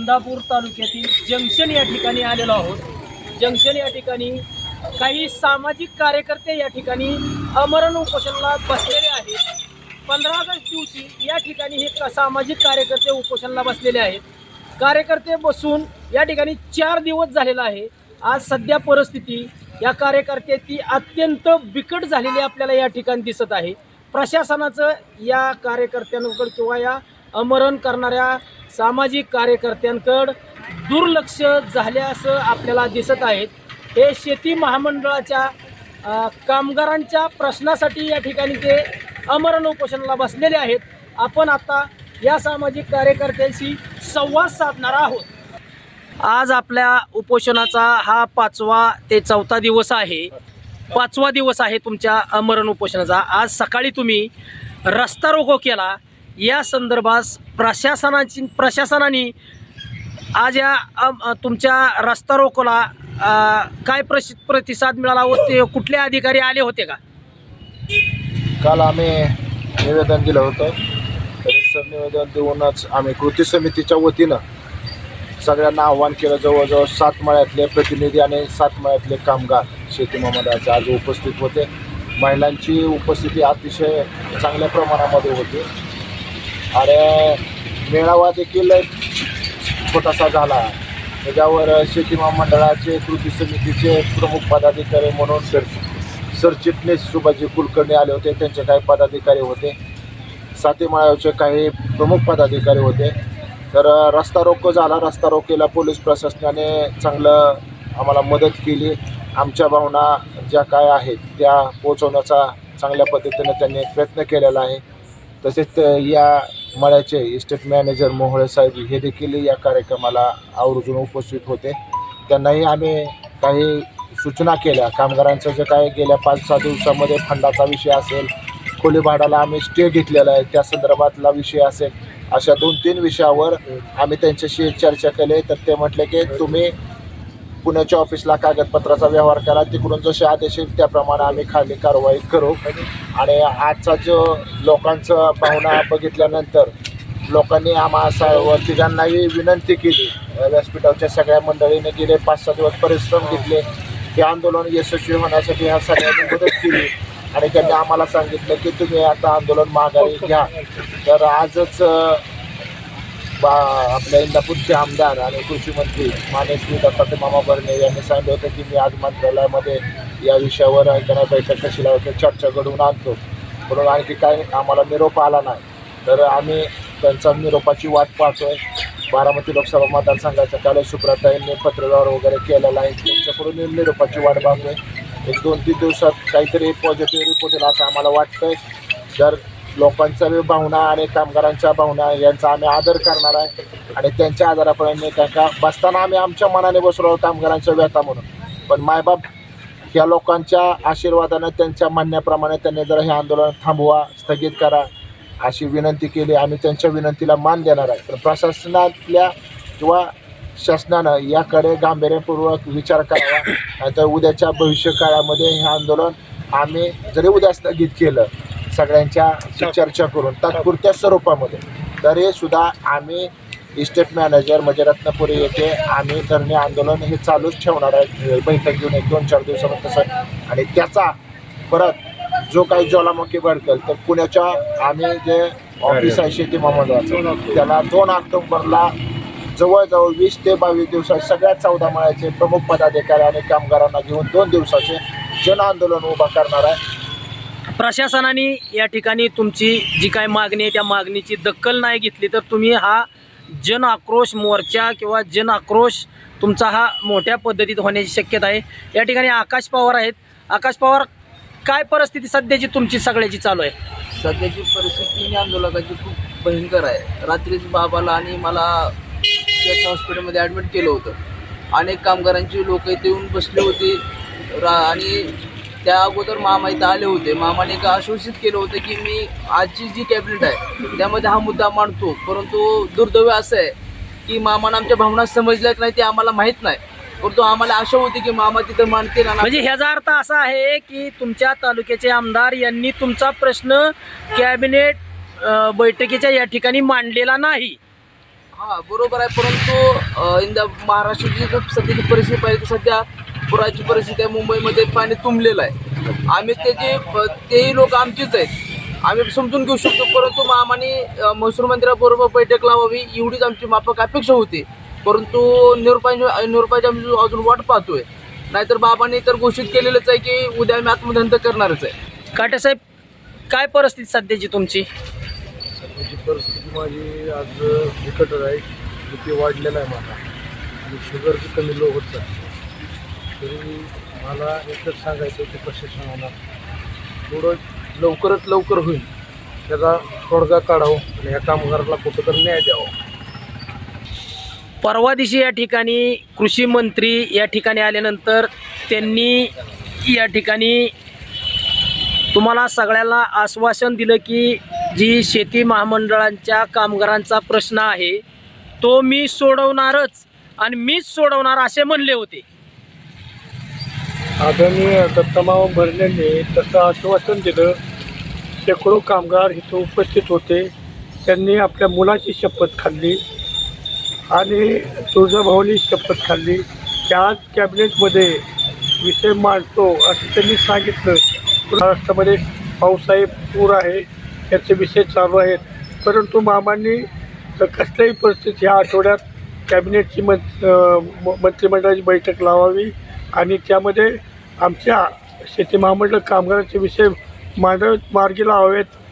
इंदापूर तालुक्यातील जंक्शन या ठिकाणी आलेलो आहोत. जंक्शन या ठिकाणी काही सामाजिक कार्यकर्ते या ठिकाणी अमरण उपोषणाला बसलेले आहेत. पंधरा ऑगस्ट दिवशी या ठिकाणी हे सामाजिक कार्यकर्ते उपोषणाला बसलेले आहेत. कार्यकर्ते बसून या ठिकाणी चार दिवस झालेला आहे. आज सध्या परिस्थिती या कार्यकर्त्याची अत्यंत बिकट झालेली आपल्याला या ठिकाणी दिसत आहे. प्रशासनाचं या कार्यकर्त्यांकडं किंवा या अमरण करणाऱ्या सामाजिक कार्यकर्त्यांकडं दुर्लक्ष झाल्याचं आपल्याला दिसत आहेत. हे शेती महामंडळाच्या कामगारांच्या प्रश्नासाठी या ठिकाणी ते अमरण उपोषणाला बसलेले आहेत. आपण आता या सामाजिक कार्यकर्त्यांशी संवाद साधणार आहोत. आज आपल्या उपोषणाचा हा पाचवा ते चौथा दिवस आहे. पाचवा दिवस आहे तुमच्या अमरण उपोषणाचा. आज सकाळी तुम्ही रस्ता रोको केला. या संदर्भात प्रशासनाची प्रशासनाने आज या तुमच्या रस्ता रोकोला काय प्रशि प्रतिसाद मिळाला व ते कुठले अधिकारी आले होते का? काल आम्ही निवेदन दिलं होतं. तरी निवेदन देऊनच आम्ही कृती समितीच्या वतीनं सगळ्यांना आव्हान केलं. जवळजवळ सात मळ्यातले प्रतिनिधी आणि सात मळ्यातले कामगार शेती महामंडळाचे आज उपस्थित होते. महिलांची उपस्थिती अतिशय चांगल्या प्रमाणामध्ये होती. आणि मेळावा देखील छोटासा झाला. त्याच्यावर शेती महामंडळाचे कृती समितीचे प्रमुख पदाधिकारी म्हणून सर सरचिटणीस सुभाजी कुलकर्णी आले होते. त्यांचे काही पदाधिकारी होते. सातेमाळ्याचे काही प्रमुख पदाधिकारी होते. तर रस्ता रोको झाला. रस्ता रोकेला पोलीस प्रशासनाने चांगलं आम्हाला मदत केली. आमच्या भावना ज्या काय आहेत त्या पोचवण्याचा चांगल्या पद्धतीने त्यांनी प्रयत्न केलेला आहे. तसेच या मळ्याचे इस्टेट मॅनेजर मोहळे साहेब हे देखील या कार्यक्रमाला आवर्जून उपस्थित होते. त्यांनाही आम्ही काही सूचना केल्या. कामगारांचं जे काय गेल्या पाच सहा दिवसामध्ये फंडाचा विषय असेल खोली भाडाला आम्ही स्टे घेतलेला आहे त्या संदर्भातला विषय असेल अशा दोन तीन विषयावर आम्ही त्यांच्याशी चर्चा केली. तर ते म्हटले की तुम्ही पुण्याच्या ऑफिसला कागदपत्राचा व्यवहार करा. तिकडून जसे आदेश येईल त्याप्रमाणे आम्ही खाली कारवाई करू. आणि आजचा जो लोकांचं भावना बघितल्यानंतर लोकांनी आम्हा सर्व तिघांनाही विनंती केली. व्यासपीठाच्या सगळ्या मंडळीने गेले पाच सहा दिवस परिश्रम घेतले. हे आंदोलन यशस्वी होण्यासाठी ह्या सगळ्यांनी मदत केली. आणि त्यांनी आम्हाला सांगितलं की तुम्ही आता आंदोलन माघारी घ्या. तर आजच बा आपल्या इंदापूरचे आमदार आणि कृषी मंत्री मानेश्री श्री दत्तात्रय मामा बर्णे यांनी सांगितलं होतं की मी आज मंत्रालयामध्ये या विषयावर ऐकण्या बैठक कशी लावतो चर्चा घडवून आणतो. म्हणून आणखी काय आम्हाला निरोप आला नाही. तर आम्ही त्यांचा निरोपाची वाट पाहतोय. बारामती लोकसभा मतदारसंघाच्या त्याला सुब्रताईंनी पत्रव्यवहार वगैरे केलेला आहे. त्यांच्याकडून निरोपाची वाट पाहतोय. एक दोन तीन दिवसात काहीतरी पॉझिटिव्ह रिपोर्ट येईल असं आम्हाला वाटतंय. जर लोकांच्या भावना आणि कामगारांच्या भावना यांचा आम्ही आदर करणार आहे. आणि त्यांच्या आधाराप्रमाणे त्यांना बसताना आम्ही आमच्या मनाने बसलो आहोत कामगारांच्या व्यथा म्हणून. पण मायबाप या लोकांच्या आशीर्वादानं त्यांच्या म्हणण्याप्रमाणे त्यांनी जर हे आंदोलन थांबवा स्थगित करा अशी विनंती केली. आम्ही त्यांच्या विनंतीला मान देणार आहे. तर प्रशासनातल्या किंवा शासनानं याकडे गांभीर्यपूर्वक विचार करावा. नाहीतर उद्याच्या भविष्य काळामध्ये हे आंदोलन आम्ही जरी उद्या स्थगित केलं सगळ्यांच्या चर्चा करून तात्पुरत्या स्वरूपामध्ये. तरी सुद्धा आम्ही इस्टेट मॅनेजर म्हणजे रत्नपुरी येथे आम्ही धरणे आंदोलन हे चालूच ठेवणार आहे. बैठक घेऊन एक दोन चार दिवसामध्ये तसं आणि त्याचा परत जो काही ज्वालामुखी भडकल तर पुण्याच्या आम्ही जे ऑफिस आहे शेती महामंडळाचं त्याला दोन ऑक्टोबरला जवळजवळ वीस ते बावीस दिवसात सगळ्या चौदा मळ्याचे प्रमुख पदाधिकारी आणि कामगारांना घेऊन दोन दिवसाचे जन आंदोलन उभा करणार आहे. प्रशासनाने या ठिकाणी तुमची जी काय मागणी आहे त्या मागणीची दखल नाही घेतली तर तुम्ही हा जन आक्रोश मोर्चा किंवा जन आक्रोश तुमचा हा मोठ्या पद्धतीत होण्याची शक्यता आहे. या ठिकाणी आकाश पवार आहेत. आकाश पवार काय परिस्थिती सध्याची तुमची सगळ्याची चालू आहे? सध्याची परिस्थिती ही आंदोलकाची खूप भयंकर आहे. रात्रीच बाबाला आणि मला त्याच हॉस्पिटलमध्ये ॲडमिट केलं होतं. अनेक कामगारांची लोक इथे येऊन बसले होते. रा आणि त्या अगोदर मामा इथं आले होते. मामाने का आश्वासित केलं होतं की मी आजची जी कॅबिनेट आहे त्यामध्ये हा मुद्दा मांडतो. परंतु दुर्दैव असं आहे की मामानं आमच्या भावना समजल्या की नाही ते आम्हाला माहीत नाही. परंतु आम्हाला आशा होती की मामा तिथं मांडतील म्हणजे ह्याचा अर्थ असा आहे की तुमच्या तालुक्याचे आमदार यांनी तुमचा प्रश्न कॅबिनेट बैठकीच्या या ठिकाणी मांडलेला नाही. हा बरोबर आहे. परंतु इन द महाराष्ट्राची सध्याची परिस्थिती पाहिजे सध्या पुराची परिस्थिती आहे मुंबईमध्ये पाणी तुंबलेलं आहे. आम्ही त्याचे तेही लोक आमचेच आहेत. आम्ही समजून घेऊ शकतो परंतु मामाने महसूल मंत्र्याबरोबर बैठक लावावी एवढीच आमची माफक अपेक्षा होती. परंतु निरुपाय निरुपायची आम्ही अजून वाट पाहतोय. नाहीतर बाबांनी तर घोषित केलेलंच आहे की उद्या आम्ही आत्मदंत करणारच आहे. काटेसाहेब काय परिस्थिती सध्याची तुमची? सध्याची परिस्थिती माझी आज बिकटच आहे. बी वाढलेला आहे माझा. आणि शुगर बी कमी लो होत आहे तरी मला एकच सांगायचं की प्रशासनाला थोडं लवकरात लवकर होईल. त्याचा तोडगा काढावं आणि या कामगाराला कुठं तर न्याय द्यावा. परवा दिवशी या ठिकाणी कृषी मंत्री या ठिकाणी आल्यानंतर त्यांनी या ठिकाणी तुम्हाला सगळ्याला आश्वासन दिलं की जी शेती महामंडळांच्या कामगारांचा प्रश्न आहे तो मी सोडवणारच आणि मीच सोडवणार असे म्हणले होते. आदरणीय दत्तमाव भरलेने तसं आश्वासन दिलं. शेकडो कामगार इथं उपस्थित होते. त्यांनी आपल्या मुलाची शपथ खाल्ली आणि तुळजाभवानी शपथ खाल्ली. की आज कॅबिनेटमध्ये विषय मांडतो असं त्यांनी सांगितलं. महाराष्ट्रामध्ये पाऊस आहे पूर आहे याचे विषय चालू आहेत. परंतु मामांनी कसल्याही परिस्थिती ह्या आठवड्यात कॅबिनेटची मं म- मंत्रिमंडळाची बैठक लावावी आणि त्यामध्ये आमच्या शेती महामंडळ कामगारांचे विषय मांड मार्गी लावावेत.